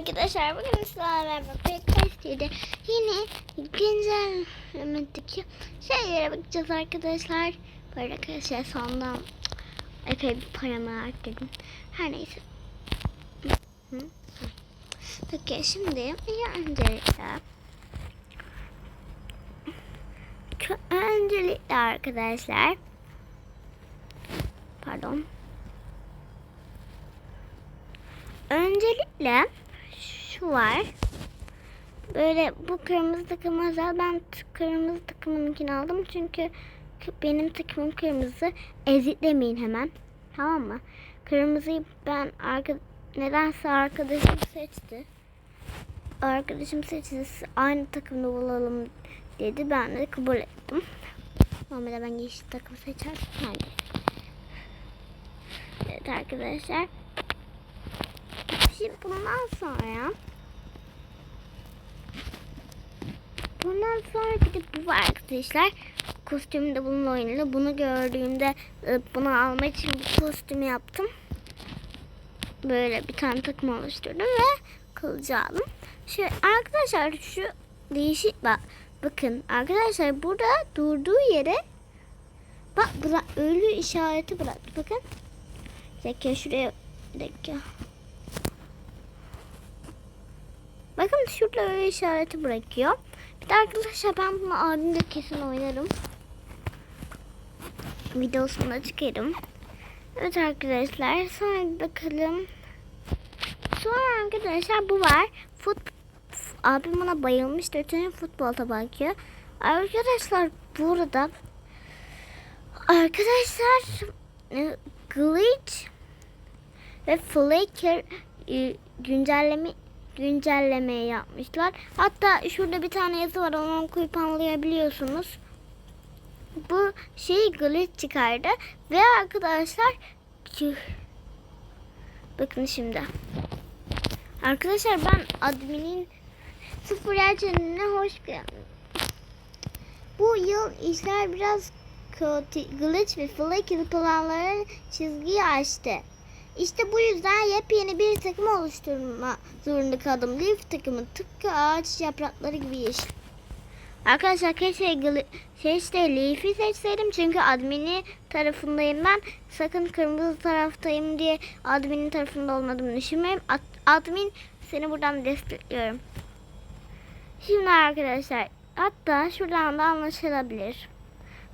arkadaşlar bugün sizlerle Test'de yine güncellemedeki şeylere bakacağız arkadaşlar. Böyle arkadaşlar sondan epey bir paramı arttırdım. Her neyse. Peki şimdi ilk öncelikle öncelikle arkadaşlar pardon Öncelikle şu var. Böyle bu kırmızı takım özel. Ben kırmızı takımınkini aldım. Çünkü benim takımım kırmızı. Eziklemeyin hemen. Tamam mı? Kırmızıyı ben arka nedense arkadaşım seçti. Arkadaşım seçti. Aynı takımda olalım dedi. Ben de kabul ettim. Normalde ben yeşil takım seçerdim. Yani. Evet arkadaşlar. Şimdi bundan sonra bundan sonra gidip bu arkadaşlar. Kostümde bununla oynayalım. Bunu gördüğümde e, bunu almak için bu kostümü yaptım. Böyle bir tane takım oluşturdum ve kılıcı aldım. Şu arkadaşlar şu değişik bak. Bakın arkadaşlar burada durduğu yere bak bırak ölü işareti bıraktı. Bakın. Bir dakika şuraya bir dakika. Bakın şurada öyle işareti bırakıyor. Bir de arkadaşlar ben bunu abimde kesin oynarım. Videosunda çıkarım. Evet arkadaşlar sonra bakalım. Sonra arkadaşlar bu var. Fut abim buna bayılmıştı. Ötünün futbolda bakıyor. Arkadaşlar burada arkadaşlar e, glitch ve flicker e, güncelleme güncelleme yapmışlar. Hatta şurada bir tane yazı var onu okuyup anlayabiliyorsunuz. Bu şeyi glitch çıkardı ve arkadaşlar bakın şimdi. Arkadaşlar ben adminin sıfır yer hoş geldin. Bu yıl işler biraz kötü. Glitch ve Flaky planların çizgiyi açtı. İşte bu yüzden yepyeni bir takım oluşturma zorunda kaldım. Leaf takımı tıpkı ağaç yaprakları gibi yeşil. Arkadaşlar keşke keşke Leaf'i seçseydim çünkü admini tarafındayım ben. Sakın kırmızı taraftayım diye adminin tarafında olmadığımı düşünmeyin. Ad- admin seni buradan destekliyorum. Şimdi arkadaşlar hatta şuradan da anlaşılabilir.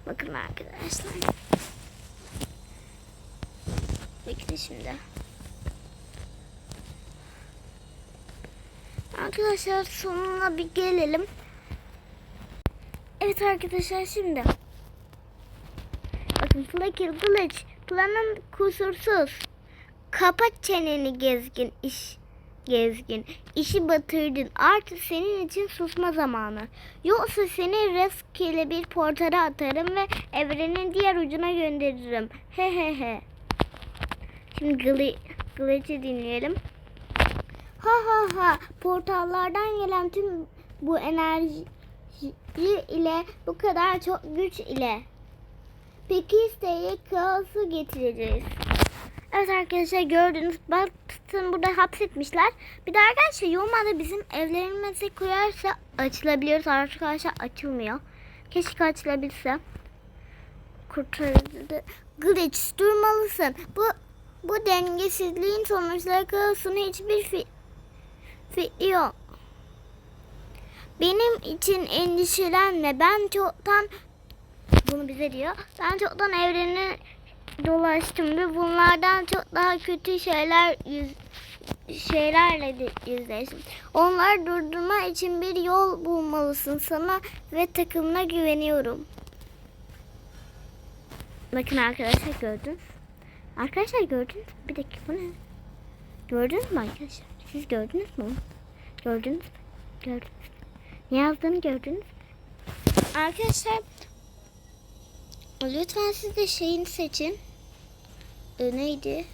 Bakın arkadaşlar. Bekle şimdi. Arkadaşlar sonuna bir gelelim. Evet arkadaşlar şimdi. Bakın Flaker Glitch planın kusursuz. Kapat çeneni gezgin iş gezgin. İşi batırdın. Artık senin için susma zamanı. Yoksa seni rastgele bir portara atarım ve evrenin diğer ucuna gönderirim. He he he. Şimdi Gli Glitch'i dinleyelim. Ha ha ha. Portallardan gelen tüm bu enerji ile bu kadar çok güç ile. Peki isteği kaosu getireceğiz. Evet arkadaşlar gördünüz Batın burada hapsetmişler. Bir de arkadaşlar yorumlarda bizim evlerimize koyarsa açılabiliyoruz. Arkadaşlar açılmıyor. Keşke açılabilse. Kurtardı. Glitch durmalısın. Bu bu dengesizliğin sonuçları kaosun hiçbir fi, fikri yok. Benim için endişelenme. Ben çoktan bunu bize diyor. Ben çoktan evreni dolaştım ve bunlardan çok daha kötü şeyler yüz, şeylerle yüzleştim. Onları durdurma için bir yol bulmalısın sana ve takımına güveniyorum. Bakın arkadaşlar gördünüz. Arkadaşlar gördünüz mü? Bir dakika bu ne? Gördünüz mü arkadaşlar? Siz gördünüz mü? Gördünüz mü? Gördünüz mü? Ne yazdığını gördünüz mü? Arkadaşlar lütfen siz de şeyini seçin. Ee, neydi?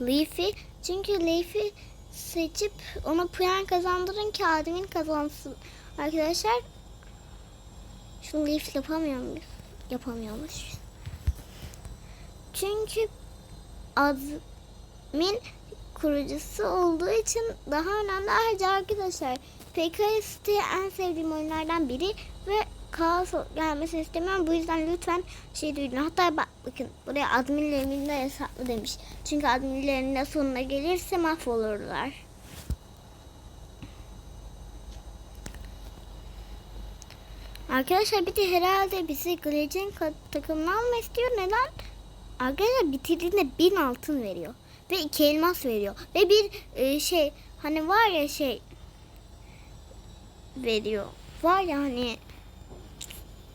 Leafy. Çünkü Leafy seçip ona puan kazandırın ki admin kazansın. Arkadaşlar şunu Leaf yapamıyor muyuz? Yapamıyormuş. Çünkü admin kurucusu olduğu için daha önemli. Ayrıca arkadaşlar PKS'te en sevdiğim oyunlardan biri ve kaos gelmesini istemiyorum. Bu yüzden lütfen şey duydun. Hatta bak, bakın buraya adminlerinde yasaklı demiş. Çünkü adminlerinde sonuna gelirse mahvolurlar. Arkadaşlar bir de herhalde bizi Glazing takımına alma istiyor. Neden? Arkadaşlar bitirdiğinde bin altın veriyor. Ve iki elmas veriyor. Ve bir e, şey hani var ya şey veriyor. Var ya hani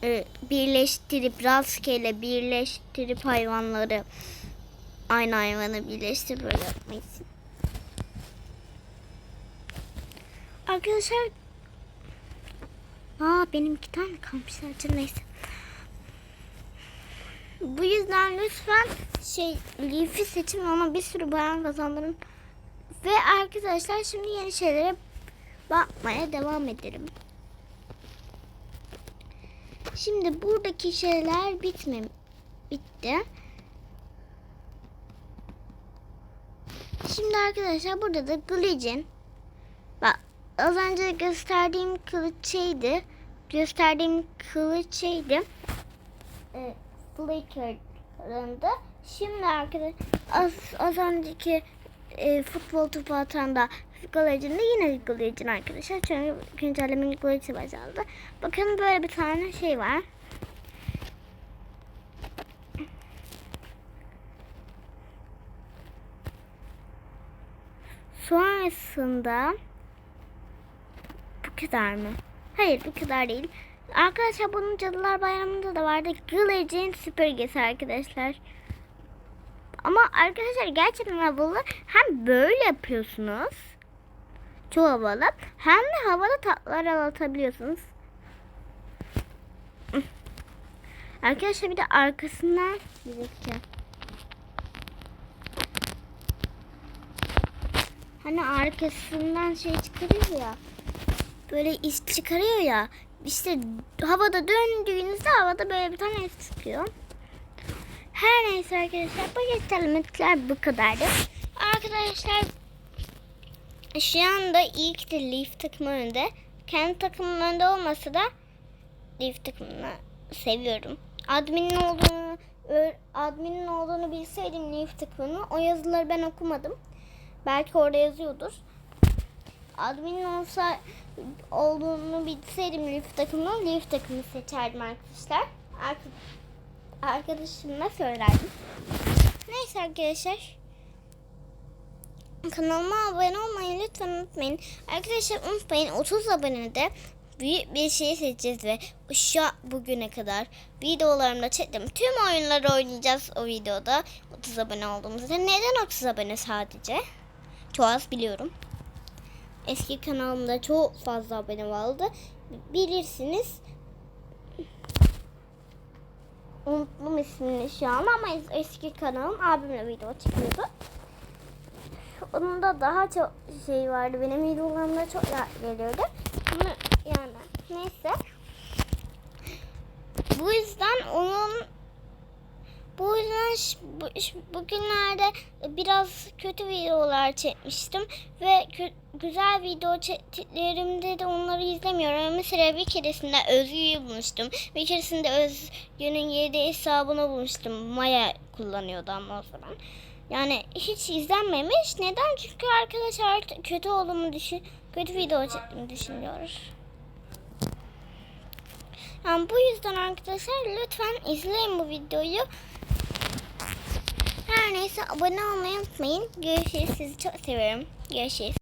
e, birleştirip rastgele birleştirip hayvanları aynı hayvanı birleştirip böyle yapmak için. Arkadaşlar Aa benim iki tane kalmış sadece neyse. Bu yüzden lütfen şey Leaf'i seçin ama bir sürü bayan kazandırın. Ve arkadaşlar şimdi yeni şeylere bakmaya devam edelim. Şimdi buradaki şeyler bitme bitti. Şimdi arkadaşlar burada da Glicin Bak az önce gösterdiğim kılıç şeydi. Gösterdiğim kılıç şeydi. E, Flicker'ında. Şimdi arkadaşlar az, az önceki e, futbol topu atan da da yine Galacın arkadaşlar. Çünkü güncellemenin Galacı başladı. Bakın böyle bir tane şey var. Sonrasında bu kadar mı? Hayır bu kadar değil. Arkadaşlar bunun Cadılar Bayramı'nda da vardı. Glazing süpürgesi arkadaşlar. Ama arkadaşlar gerçekten havalı. Hem böyle yapıyorsunuz. Çok havalı. Hem de havada tatlılar atabiliyorsunuz. Arkadaşlar bir de arkasından bir dakika. Hani arkasından şey çıkarıyor ya. Böyle iz çıkarıyor ya. İşte havada döndüğünüzde havada böyle bir tane iz çıkıyor. Her neyse arkadaşlar bu göstermeler bu kadardı. Arkadaşlar şu anda ilk de Leaf takımı önünde. Kendi takımım önünde olmasa da Leaf takımını seviyorum. Admin'in olduğunu admin'in olduğunu bilseydim Leaf takımını o yazıları ben okumadım. Belki orada yazıyordur. Admin olsa olduğunu bilseydim Leaf takımını Leaf takımını seçerdim arkadaşlar. Arkadaşıma söylerdim. Neyse arkadaşlar. Kanalıma abone olmayı lütfen unutmayın. Arkadaşlar unutmayın 30 abonede büyük bir şey seçeceğiz ve şu bugüne kadar videolarımda çektim. Tüm oyunları oynayacağız o videoda 30 abone olduğumuzda. Neden 30 abone sadece? Çok az biliyorum. Eski kanalımda çok fazla abone vardı. Bilirsiniz. Unuttum ismini şu an ama eski kanalım abimle video çekiyordu. Onda daha çok şey vardı. Benim videolarımda çok geliyordu. Yani neyse. Bu yüzden onun bu yüzden bu, bugünlerde biraz kötü videolar çekmiştim ve güzel video çektiklerimde de onları izlemiyorum. Mesela bir keresinde Özgü'yü bulmuştum. Bir keresinde Özgü'nün yedi hesabını bulmuştum. Maya kullanıyordu ama o zaman. Yani hiç izlenmemiş. Neden? Çünkü arkadaşlar kötü olduğumu düşün, kötü video çektiğimi düşünüyoruz. Yani bu yüzden arkadaşlar lütfen izleyin bu videoyu. Her neyse abone olmayı unutmayın. Görüşürüz. Sizi çok seviyorum. Görüşürüz.